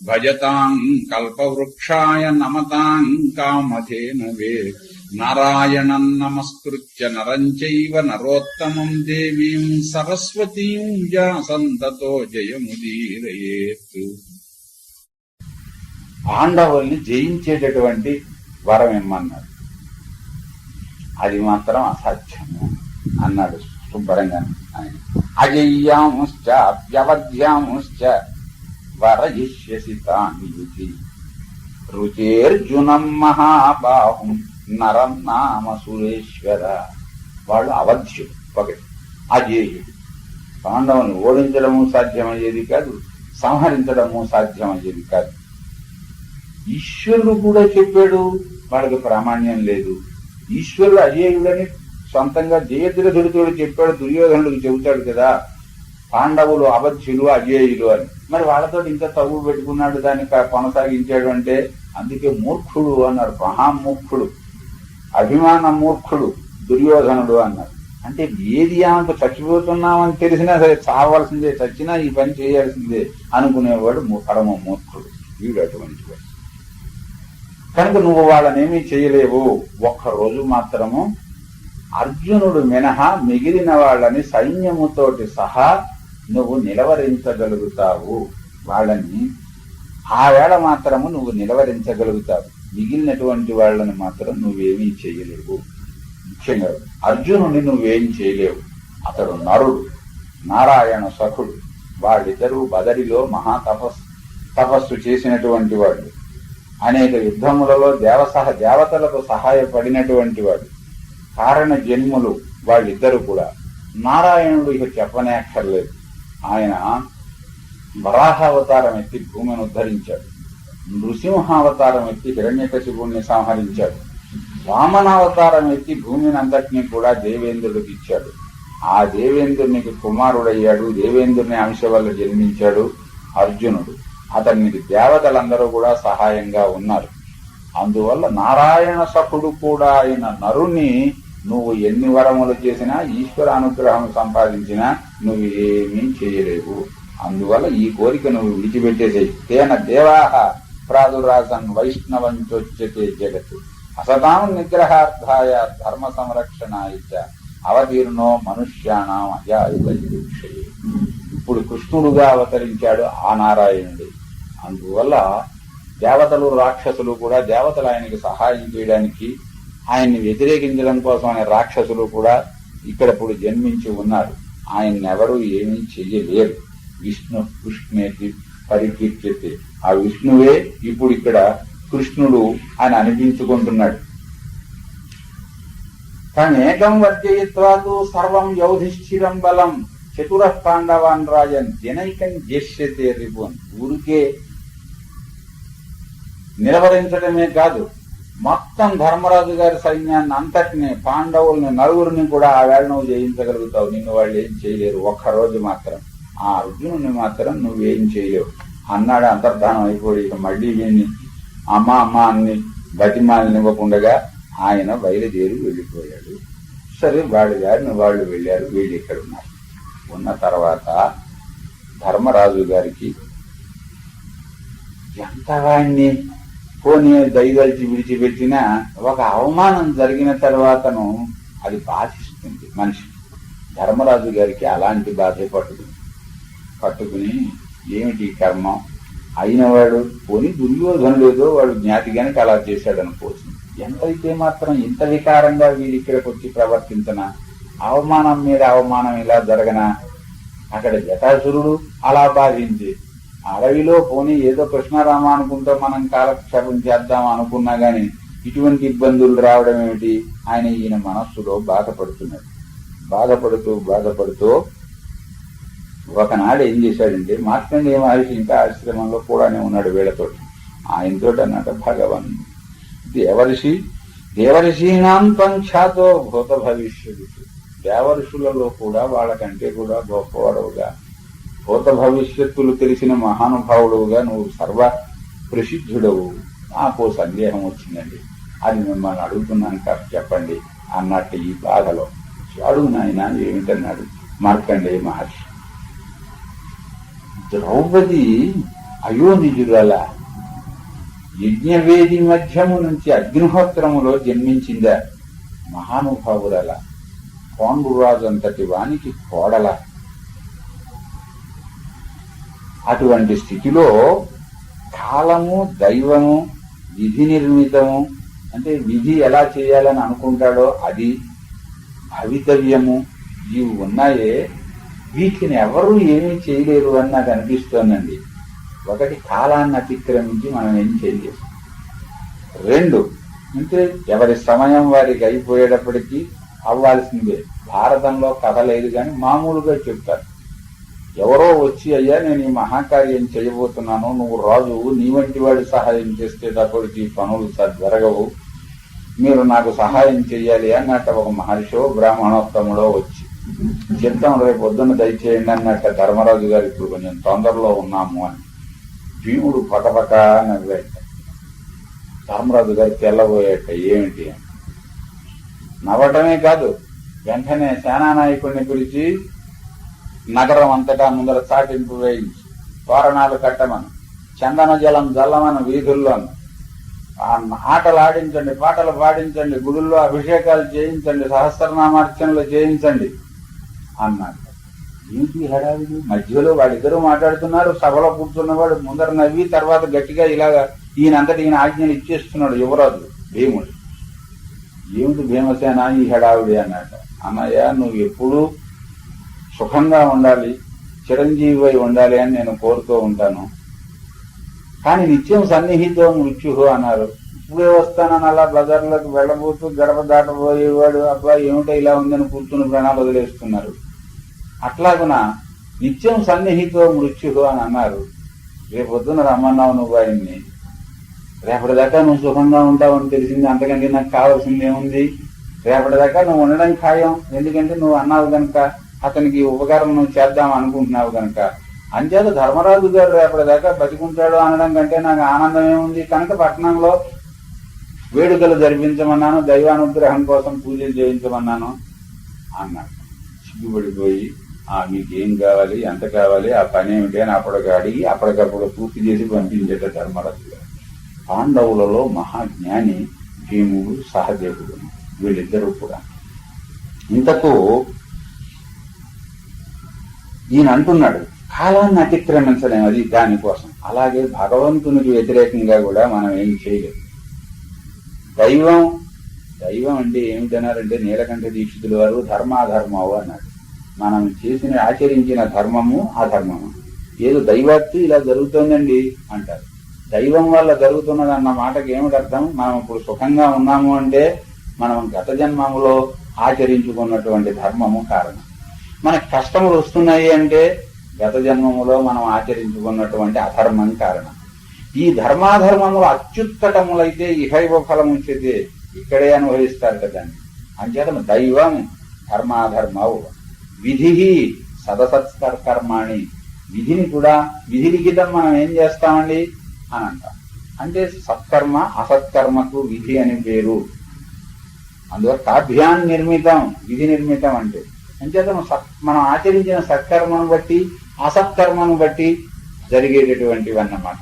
భూయో భూయో నమామ్యాం భజతాం కల్పవృక్షాయ నమతాం కామధేనవే నారాయణం నమస్కృత్య నరం చైవ నరోత్తమం దేవీం సరస్వతీం వ్యాసంతతో జయముదీరయేత్ పాండవుల్ని జయించేటటువంటి వరం ఇమ్మన్నారు అది మాత్రం అసాధ్యము అన్నాడు శుభ్రంగా ఆయన. అజయ్యాముశ్చ వ్యవధ్యాముశ్చ వరయిష్యసి తాని యుధి రుచేర్జునం మహాబాహుం నరం నామ సురేశ్వర. వాళ్ళు అవధ్యుడు ఒకటి అజేయుడు. పాండవుని ఓడించడము సాధ్యమయ్యేది కాదు సంహరించడము సాధ్యమయ్యేది కాదు. ఈశ్వరుడు కూడా చెప్పాడు వాళ్ళకి ప్రామాణ్యం లేదు. ఈశ్వరుడు అజేయుడని సొంతంగా జయద్రథుడితో చెప్పాడు దుర్యోధనుడికి చెబుతాడు కదా. పాండవులు అవధ్యులు అజేయులు అని. మరి వాళ్ళతో ఇంకా తవ్వు పెట్టుకున్నాడు దాన్ని కొనసాగించాడు అంటే అందుకే మూర్ఖుడు అన్నారు మహామూర్ఖుడు అభిమాన మూర్ఖుడు దుర్యోధనుడు అన్నారు. అంటే ఏది ఆమెకు చచ్చిపోతున్నామని తెలిసినా సరే చావాల్సిందే చచ్చినా ఈ పని చేయాల్సిందే అనుకునేవాడు పరమ మూర్ఖుడు. వీడు అటువంటివాడు కనుక నువ్వు వాళ్ళనేమీ చేయలేవు. ఒక్క రోజు మాత్రము అర్జునుడు మినహా మిగిలిన వాళ్ళని సైన్యముతోటి సహా నువ్వు నిలవరించగలుగుతావు. వాళ్ళని ఆ వేళ మాత్రము నువ్వు నిలవరించగలుగుతావు. మిగిలినటువంటి వాళ్ళని మాత్రం నువ్వేమీ చేయలేవు. ముఖ్యంగా అర్జునుని నువ్వేం చేయలేవు. అతడు నరుడు నారాయణ సఖుడు. వాళ్ళిద్దరూ బదరిలో మహా తపస్సు తపస్సు చేసినటువంటి వాడు. అనేక యుద్ధములలో దేవసహ దేవతలకు సహాయపడినటువంటి వాడు. కారణ జన్ములు వాళ్ళిద్దరూ కూడా. నారాయణుడు ఇక చెప్పనే అక్కర్లేదు ఆయన వరాహావతారం ఎత్తి భూమిని ఉద్ధరించాడు. నృసింహావతారం ఎత్తి హిరణ్యకశిపుణ్ణి సంహరించాడు. వామనావతారం ఎత్తి భూమిని అంతటినీ కూడా దేవేంద్రుడికి ఇచ్చాడు. ఆ దేవేంద్రునికి కుమారుడయ్యాడు. దేవేంద్రుని అంశ వల్ల జన్మించాడు అర్జునుడు. అతనికి దేవతలందరూ కూడా సహాయంగా ఉన్నారు. అందువల్ల నారాయణ సఖుడు కూడా అయిన నరుణ్ణి నువ్వు ఎన్ని వరములు చేసినా ఈశ్వర అనుగ్రహం సంపాదించినా నువ్వు ఏమీ చేయలేవు అందువల్ల ఈ కోరిక నువ్వు విడిచిపెట్టేసేయి తేన దేవాహ ప్రాదురాసన్ వైష్ణవంచొచ్చతే జగత్ అసతాం నిగ్రహార్థాయ ధర్మ సంరక్షణాయ అవతీర్ణో మనుష్యాణం అజాయుధయుక్షయే ఇప్పుడు కృష్ణుడుగా అవతరించాడు ఆ నారాయణుడు. అందువల్ల దేవతలు రాక్షసులు కూడా దేవతలు ఆయనకి సహాయం చేయడానికి ఆయన్ని వ్యతిరేకించడం కోసం అనే రాక్షసులు కూడా ఇక్కడ ఇప్పుడు జన్మించి ఉన్నారు. ఆయన ఎవరు ఏమీ చెయ్యలేరు. విష్ణు కృష్ణేతి పరికీర్తితే. ఆ విష్ణువే ఇప్పుడు ఇక్కడ కృష్ణుడు అని అనిపించుకుంటున్నాడు. తనేకం వర్జయిత్వాదు సర్వం యౌధిష్ఠిరం బలం. చతుర పాండవాన్ రాజన్ జనైకం జష్యతే రిపున్ ఊరికే నిలవరించడమే కాదు మొత్తం ధర్మరాజు గారి సైన్యాన్ని అంతటిని పాండవుల్ని నలుగురిని కూడా ఆ వేళ నువ్వు జయించగలుగుతావు. నిన్ను వాళ్ళు ఏం చేయలేరు. ఒక్కరోజు మాత్రం. ఆ అర్జునుని మాత్రం నువ్వేం చేయలేవు. అన్నాడు అంతర్ధానం అయిపోయి ఇక మళ్ళీ వీణ్ణి అమ్మ అమ్మ అన్ని బతిమాలనివ్వకుండగా ఆయన బయలుదేరి వెళ్ళిపోయాడు. సరే వాడి గారిని వాళ్ళు వెళ్ళారు. వీళ్ళు ఇక్కడ ఉన్నారు. ఉన్న తర్వాత ధర్మరాజు గారికి ఎంత వాణ్ణి? పోనీ దయదలిచి విడిచిపెట్టినా ఒక అవమానం జరిగిన తర్వాతను అది బాధిస్తుంది మనిషి. ధర్మరాజు గారికి అలాంటి బాధే పట్టుకుంది. పట్టుకుని ఏమిటి కర్మం? అయినవాడు పోని దుర్యోధనుడు లేదో వాడు జ్ఞాతిగానికి అలా చేశాడు అనుకోవచ్చు ఎంతైతే మాత్రం ఇంత వికారంగా వీడి ఇక్కడికి వచ్చి ప్రవర్తించిన అవమానం మీద అవమానం ఇలా జరగనా? అక్కడ జటాసురుడు అలా బాధించి అడవిలో పోనీ ఏదో కృష్ణారామ అనుకుంటూ మనం కాలక్షేపం చేద్దాం అనుకున్నా గాని ఇటువంటి ఇబ్బందులు రావడం ఏమిటి? ఆయన ఈయన మనస్సులో బాధపడుతున్నాడు. బాధపడుతూ బాధపడుతూ ఒకనాడు ఏం చేశాడంటే మార్కండేయ మహర్షి ఇంకా ఆశ్రమంలో కూడానే ఉన్నాడు వీళ్ళతో ఆయనతో అన్నట భగవాన్ దేవర్షి దేవర్షీణాం ఖ్యాతో భూత భవిష్యత్తు దేవర్షులలో కూడా వాళ్ళకంటే కూడా గొప్పవాడవుగా. భూత భవిష్యత్తులు తెలిసిన మహానుభావుడుగా నువ్వు సర్వ ప్రసిద్ధుడవు. నాకు సందేహం వచ్చిందండి. అది మిమ్మల్ని అడుగుతున్నాను కాదు చెప్పండి అన్నట్టు ఈ బాధలో. అడుగు నాయన ఏమిటన్నాడు? మార్కండే మహర్షి. ద్రౌపది అయోనిజురాల యజ్ఞవేది మధ్యము నుంచి అగ్నిహోత్రములో జన్మించిందా? మహానుభావురాల. పాండురాజు అంతటి వానికి కోడల. అటువంటి స్థితిలో కాలము దైవము విధి నిర్మితము అంటే విధి ఎలా చేయాలని అనుకుంటాడో అది భవితవ్యము ఇవి ఉన్నాయే. వీటిని ఎవరు ఏమీ చేయలేరు అని నాకు అనిపిస్తోందండి. ఒకటి కాలాన్ని అతిక్రమించి మనం ఏం చేయలేము రెండు అంటే ఎవరి సమయం వారికి అయిపోయేటప్పటికీ అవ్వాల్సిందే. భారతంలో కథ లేదు కానీ మామూలుగా చెప్తారు. ఎవరో వచ్చి అయ్యా నేను ఈ మహాకార్యం చేయబోతున్నాను నువ్వు రాజు నీ వంటి వాడి సహాయం చేస్తే చేసేటప్పటికి పనులు జరగవు. మీరు నాకు సహాయం చేయాలి అన్నట్ట ఒక మహర్షో బ్రాహ్మణోత్తముడో వచ్చి చిత్తం రేపు పొద్దున్న దయచేయండి అన్నట్ట ధర్మరాజు గారు ఇప్పుడు కొంచెం తొందరలో ఉన్నాము అని భీముడు పటపట నవ్వేట ధర్మరాజు గారు తెల్లబోయేట ఏమిటి? అని. నవ్వటమే కాదు వెంటనే సేనానాయకుడిని పిలిచి నగరం అంతటా ముందర చాటింపు వేయించి తోరణాలు కట్టమను. చందన జలం జల్లమను వీధుల్లోను. ఆటలు ఆడించండి పాటలు పాడించండి గుడుల్లో అభిషేకాలు చేయించండి సహస్రనామార్చనలు చేయించండి అన్నాడు. ఏంటి హడావిడి? మధ్యలో వాళ్ళిద్దరూ మాట్లాడుతున్నారు. సభలో కూర్చున్నవాడు ముందర నవ్వి తర్వాత గట్టిగా ఇలాగా ఈయనంతటి ఈయన ఆజ్ఞలు ఇచ్చేస్తున్నాడు యువరాజు భీముడు. ఏమిటి భీమసేన ఈ హడావిడి అన్నట అన్నయ్య నువ్వు ఎప్పుడూ సుఖంగా ఉండాలి చిరంజీవి ఉండాలి అని నేను కోరుతూ ఉంటాను. కానీ నిత్యం సన్నిహితో మృత్యు అన్నారు. ఇప్పుడే వస్తానని అలా బజార్లోకి వెళ్ళబోతూ గడప దాటబోయేవాడు అబ్బాయి ఏమిటో ఇలా ఉందని కూర్చుని ప్రాణాలు వదిలేస్తున్నారు. అట్లాగున నిత్యం సన్నిహితో మృత్యు అని అన్నారు. రేపొద్దున రమ్మన్నావు నువ్వు ఆయన్ని. రేపటిదాకా నువ్వు సుఖంగా ఉంటావని తెలిసింది అంతకంటే నాకు కావాల్సింది ఏముంది? రేపటిదాకా నువ్వు ఉండడం ఖాయం ఎందుకంటే నువ్వు అన్నావు కనుక అతనికి ఉపకారం చేద్దాం అనుకుంటున్నావు కనుక అంచేత ధర్మరాజు గారు రేపటిదాకా బతికుంటాడు అనడం కంటే నాకు ఆనందం ఏముంది కనుక పట్టణంలో వేడుకలు జరిపించమన్నాను దైవానుగ్రహం కోసం పూజలు చేయించమన్నాను అన్నాడు. సిగ్గుపడిపోయి ఆ మీకేం కావాలి? ఎంత కావాలి? ఆ పని ఏమిటి? అని అప్పటికి అడిగి అప్పటికప్పుడు పూర్తి చేసి పంపించేట ధర్మరాజు గారు. పాండవులలో మహాజ్ఞాని భీముడు సహదేవుడు వీళ్ళిద్దరూ కూడా. ఇంతకు ఈయన అంటున్నాడు కాలాన్ని అతిక్రమించలేము అది దానికోసం అలాగే భగవంతునికి వ్యతిరేకంగా కూడా మనం ఏం చేయలేదు దైవం దైవం అంటే ఏమిటన్నారంటే నీలకంఠ దీక్షితుల వారు ధర్మాధర్మవు అన్నాడు. మనం చేసిన ఆచరించిన ధర్మము అధర్మము ఏదో దైవాత్తి ఇలా జరుగుతోందండి అంటారు. దైవం వల్ల జరుగుతున్నది అన్న మాటకి ఏమిటి అర్థం మనం ఇప్పుడు సుఖంగా ఉన్నాము అంటే మనం గత జన్మములో ఆచరించుకున్నటువంటి ధర్మము కారణం. మనకు కష్టములు వస్తున్నాయి అంటే గత జన్మములో మనం ఆచరించుకున్నటువంటి అధర్మం కారణం. ఈ ధర్మాధర్మములు అత్యుత్తటములైతే ఇహైవ ఫలం ఉంచితే ఇక్కడే అనుభవిస్తారు కదండి. అంచేత దైవం ధర్మాధర్మవు విధి సదసత్కర్మాణి. విధిని కూడా విధి లిఖితం మనం ఏం చేస్తామండి? అని అంటాం. అంటే సత్కర్మ అసత్కర్మకు విధి అని పేరు. అందువల్ల కాభ్యాన్ నిర్మితం విధి నిర్మితం అంటే అంచేత మనం ఆచరించిన సత్కర్మను బట్టి అసత్కర్మను బట్టి జరిగేటటువంటివి అన్నమాట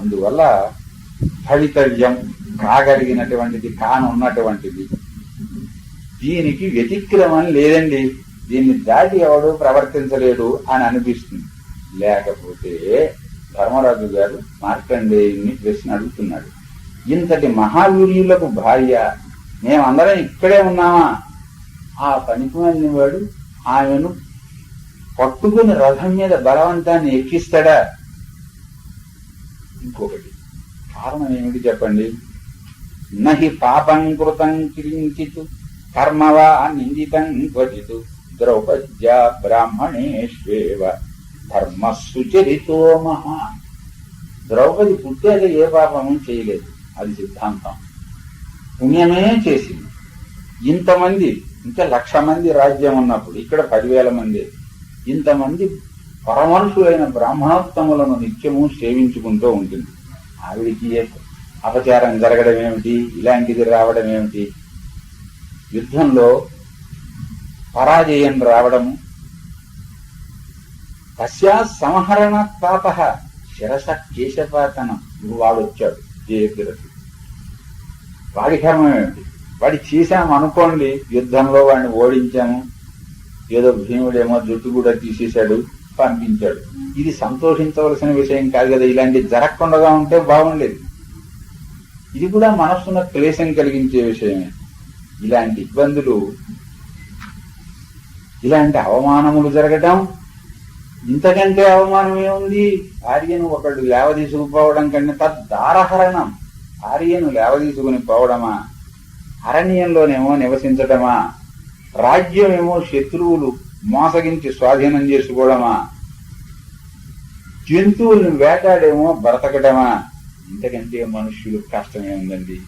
అందువల్ల ఫలితవ్యం కాగలిగినటువంటిది కానున్నటువంటిది. దీనికి వ్యతిక్రమం లేదండి. దీన్ని దాటి ఎవడు ప్రవర్తించలేడు అని అనిపిస్తుంది. లేకపోతే ధర్మరాజు గారు మార్కండేయుని ప్రశ్న అడుగుతున్నాడు. ఇంతటి మహావీర్యులకు భార్య మేమందరం ఇక్కడే ఉన్నామా? ఆ పనికి వాడు ఆమెను పట్టుకుని రథం మీద బలవంతాన్ని ఎక్కిస్తాడా? ఇంకొకటి కారణం ఏమిటి చెప్పండి? నహి పాపం కృతం కించిత్ కర్మవా నిందితం క్వచిత్ ద్రౌపద్య బ్రాహ్మణేష్వేవ ధర్మ సుచరితో మహా. ద్రౌపది పుట్టాక ఏ పాపము చేయలేదు. అది సిద్ధాంతం. పుణ్యమే చేసింది. ఇంతమంది ఇంకా లక్ష మంది రాజ్యం ఉన్నప్పుడు ఇక్కడ పదివేల మంది. ఇంతమంది పరమనుషులైన బ్రహ్మాత్తములను నిత్యము సేవించుకుంటూ ఉంటుంది. ఆవిడికి అపచారం జరగడం ఏమిటి? ఇలాంటిది రావడం ఏమిటి? యుద్ధంలో పరాజయం రావడము తస్యా సంహరణ తాప. శిరస కేశపాతనం. వాడు వచ్చాడు. జయతిరథి. వాడి కర్మం ఏమిటి? వాడి చేశాము అనుకోండి యుద్ధంలో వాడిని ఓడించాము ఏదో భీముడేమో జుట్టు కూడా తీసేశాడు పంపించాడు. ఇది సంతోషించవలసిన విషయం కాదు కదా ఇలాంటి జరగకుండా ఉంటే బాగుండేది. ఇది కూడా మనస్సున క్లేశం కలిగించే విషయమే. ఇలాంటి ఇబ్బందులు ఇలాంటి అవమానములు జరగటం ఇంతకంటే అవమానం ఏముంది భార్యను ఒకళ్ళు లేవదీసుకుపోవడం కంటే తద్దారహరణం. భార్యను లేవదీసుకుని పోవడమా? అరణ్యంలోనేమో నివసించటమా? రాజ్యమేమో శత్రువులు మోసగించి స్వాధీనం చేసుకోవడమా? జంతువులను వేటాడేమో బ్రతకడమా ఇంతకంటే మనుష్యులు కష్టమే ఉందండి.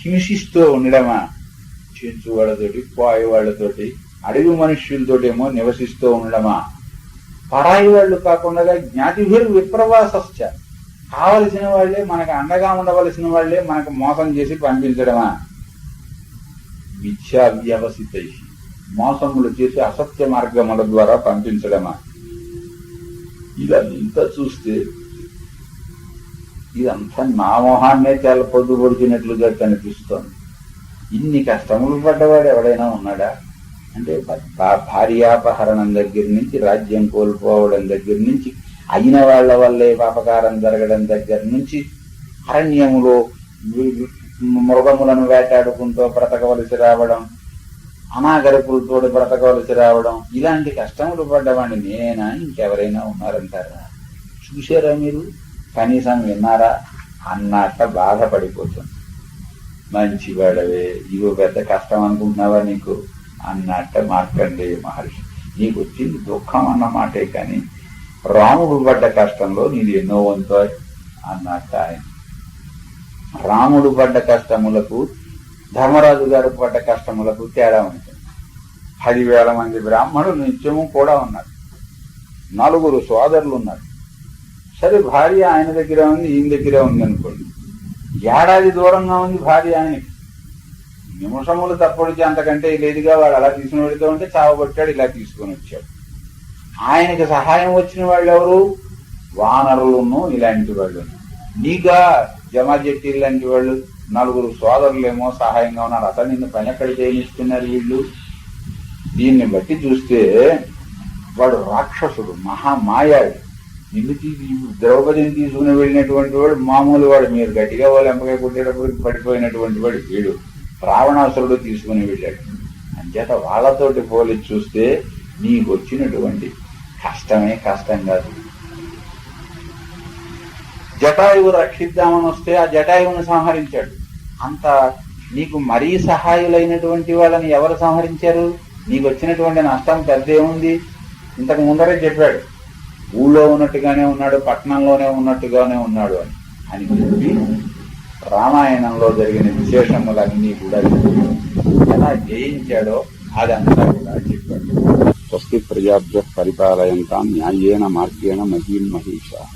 హింసిస్తూ ఉండడమా? చెంచు వాళ్ళతోటి పోయి వాళ్ళతోటి అడవి మనుష్యులతోటేమో నివసిస్తూ ఉండడమా? పరాయి వాళ్ళు కాకుండా జ్ఞాతిభిరు విప్రవాస కావలసిన వాళ్ళే మనకు అండగా ఉండవలసిన వాళ్ళే మనకు మోసం చేసి పంపించడమా? మిథ్యా వ్యవసిత మోసములు చేసి అసత్య మార్గముల ద్వారా పంపించడమా? ఇదంతా చూస్తే ఇదంతా నా మొహాన్నే చాలా పొద్దుపొడిచినట్లుగా కనిపిస్తోంది. ఇన్ని కష్టములు పడ్డవాడు ఎవడైనా ఉన్నాడా? అంటే భార్యాపహరణం దగ్గర నుంచి రాజ్యం కోల్పోవడం దగ్గర నుంచి అయిన వాళ్ళ వల్లే పాపకారం జరగడం దగ్గర నుంచి అరణ్యములో మృగములను వేటాడుకుంటూ బ్రతకవలసి రావడం అనాగరికులతో బ్రతకవలసి రావడం ఇలాంటి కష్టములు పడ్డవాడిని నేనా ఇంకెవరైనా ఉన్నారంటారా? చూశారా మీరు? కనీసం విన్నారా? అన్నట్ట బాధపడిపోతుంది. మంచివాడవే ఇవో పెద్ద కష్టం అనుకుంటున్నావా నీకు? అన్నట్ట మార్కండే మహర్షి నీకు వచ్చింది దుఃఖం అన్నమాటే కానీ రాముడు పడ్డ కష్టంలో నీది ఎన్నో వంతాయి అన్నట్ట ఆయన రాముడు పడ్డ కష్టములకు ధర్మరాజు గారు పడ్డ కష్టములకు తేడా ఉంటుంది. పదివేల మంది బ్రాహ్మణులు నిత్యము కూడా ఉన్నారు. నలుగురు సోదరులు ఉన్నారు సరే భార్య ఆయన దగ్గర ఉంది ఈయన దగ్గర ఉంది అనుకోండి. ఏడాది దూరంగా ఉంది భార్య ఆయనకి. నిమిషములు తప్పడిచి అంతకంటే లేదుగా వాడు అలా తీసుకుని వెళుతూ ఉంటే చావబట్టాడు ఇలా తీసుకొని వచ్చాడు. ఆయనకి సహాయం వచ్చిన వాళ్ళు ఎవరు వానరులను ఇలాంటి వాళ్ళు నీగా జమాజెట్టి లాంటి వాళ్ళు నలుగురు సోదరులేమో సహాయంగా ఉన్నారు. అసలు నిన్ను పని ఎక్కడ చేయనిస్తున్నారు వీళ్ళు? దీన్ని బట్టి చూస్తే వాడు రాక్షసుడు మహామాయాడు నిన్ను తీసి ద్రౌపదిని తీసుకుని వెళ్ళినటువంటి వాడు? మామూలు వాడు. మీరు గట్టిగా వాళ్ళు ఎంపకాయ కొట్టేటప్పుడు పడిపోయినటువంటి వాడు వీడు. రావణాసురుడు తీసుకుని వెళ్ళాడు. అంచేత వాళ్ళతోటి పోలి చూస్తే నీకు వచ్చినటువంటి కష్టమే కష్టం కాదు. జటాయువు రక్షిద్దామని వస్తే ఆ జటాయువుని సంహరించాడు. అంత నీకు మరీ సహాయులైనటువంటి వాళ్ళని ఎవరు సంహరించారు? నీకు వచ్చినటువంటి నష్టం పెద్దేముంది ఇంతకు ముందరే చెప్పాడు ఊళ్ళో ఉన్నట్టుగానే ఉన్నాడు పట్టణంలోనే ఉన్నట్టుగానే ఉన్నాడు అని. అని చెప్పి రామాయణంలో జరిగిన విశేషములన్నీ కూడా ఎలా జయించాడో అదంతా కూడా చెప్పాడు. స్వస్తి ప్రజాభ్య పరిపాలయంతా న్యాయేన మార్గేణ మహీన్ మహిష.